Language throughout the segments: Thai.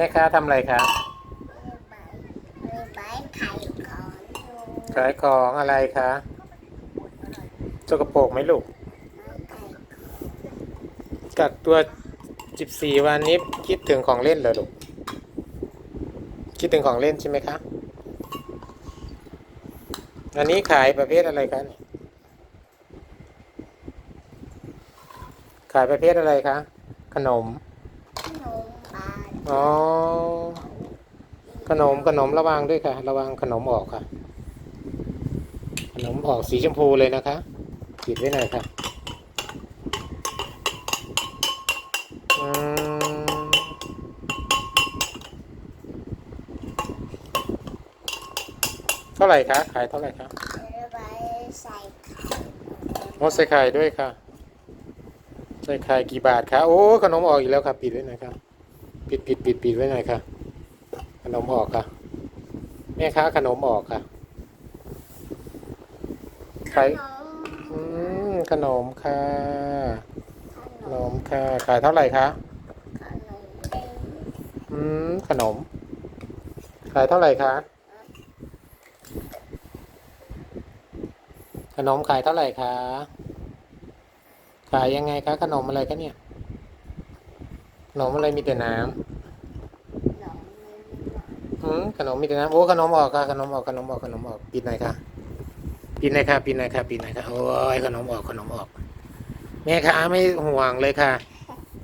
ม่ค้าทำอะไรครับมีใบไข่ของอยู่ขายของอะไรคะสกปรกไหมลูกไข่กักตัว 14 วันนี้คิดถึงของเล่นเหรอลูก คิดถึงของเล่นใช่ไหมคะอันนี้ขายประเภทอะไรคะเนี่ยขายประเภทอะไรคะ ขนมขนมปลา อ๋อ ขนมขนมระวังด้วยค่ะ ระวังขนมออกค่ะ ขนมออกสีชมพูเลยนะคะปิดไว้หน่อยค่ะอืมเท่าไหร่คะ ขายเท่าไหร่คะมีใบใส่ไข่งดใส่ไข่ด้วยค่ะ ใส่ไข่กี่บาทคะ โอ้ ขนมออกอีกแล้วค่ะ ปิดไว้หน่อยค่ะ ปิดปิดปิดปิดไว้หน่อยค่ะ ขนมออกค่ะ แม่ค้าขนมออกค่ะขขายนมอืมขนมค่ะขขนนมมค่ะ ขายเท่าไหร่คะขนมเด้งอืม ขนม ขายเท่าไหร่คะ ขนมขายเท่าไหร่คะ ขายยังไงคะ ขนมอะไรคะเนี่ย ขนมอะไรมีแต่น้ำขนมมีหนอนอืมขนมมีแต่น้ำโอ้ขนมออกค่ะขนมออกขนมออกขนมออกปิดหน่อยค่ะปิดหน่อยค่ะปิดหน่อยค่ะปิดหน่อยค่ะโอ้ยขนมออกขนมออก แม่ค้าไม่ห่วงเลยค่ะ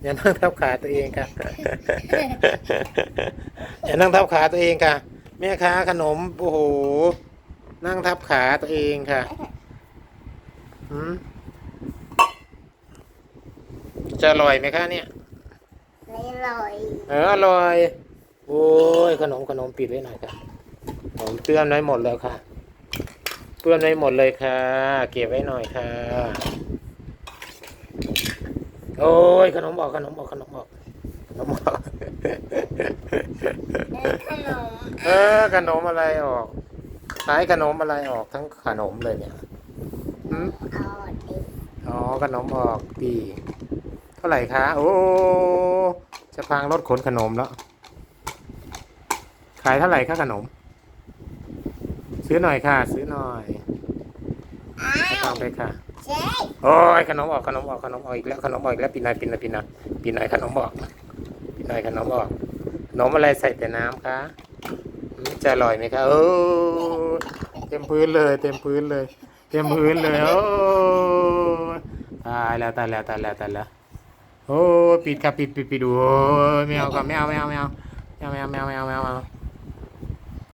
อย่านั่งทับขาตัวเองค่ะอย่านั่งทับขาตัวเองค่ะ แม่ค้าขนมโอ้โหนั่งทับขาตัวเองค่ะอืมจะอร่อยไหมคะเนี่ยไม่อ ร่อยเอออร่อย โอ้ยขนมขนมปิดไว้หน่อยค่ะขนมเปื้อนไว้หมดแล้วค่ะ เปื้อนไว้หมดเลยค่ะ เก็บไว้หน่อยค่ะ โอ้ยขนมออกขนมออกขนมออกขนมออกเอ้ยขนมเออขนมอะไรออกขายขนมอะไรออกทั้งขนมเลยเนี่ยหืมเอาดิอ๋อขนมออกดีเท่าไหร่คะ โอ้ จะพังรถขนขนมแล้ว ขายเท่าไหร่คะขนม ซื้อหน่อยค่ะ ซื้อหน่อยอ้าเองค์ไปค่ะ โอ้ยขนมออกขนมออกขนมออกอีกแล้วขนมออกอีกแล้วปีนหน่อยปีนหน่อยปีนหน่อยปีนหน่อยขนมออกปีนหน่อยขนมออกขนมอะไรใส่แต่น้ำคะจะอร่อยไหมคะโอ้เต็มพื้นเลย เต็มพื้นเลย เต็มพื้นเลยโอ้ตายแล้วตายแล้วตายแล้วตายแล้ว โอ้ปิดครับปิดปิดปิดดูไม่เอาครับไม่เอาไม่เอาไม่เอาไม่เอาไม่เอาไม่เอาไม่เอา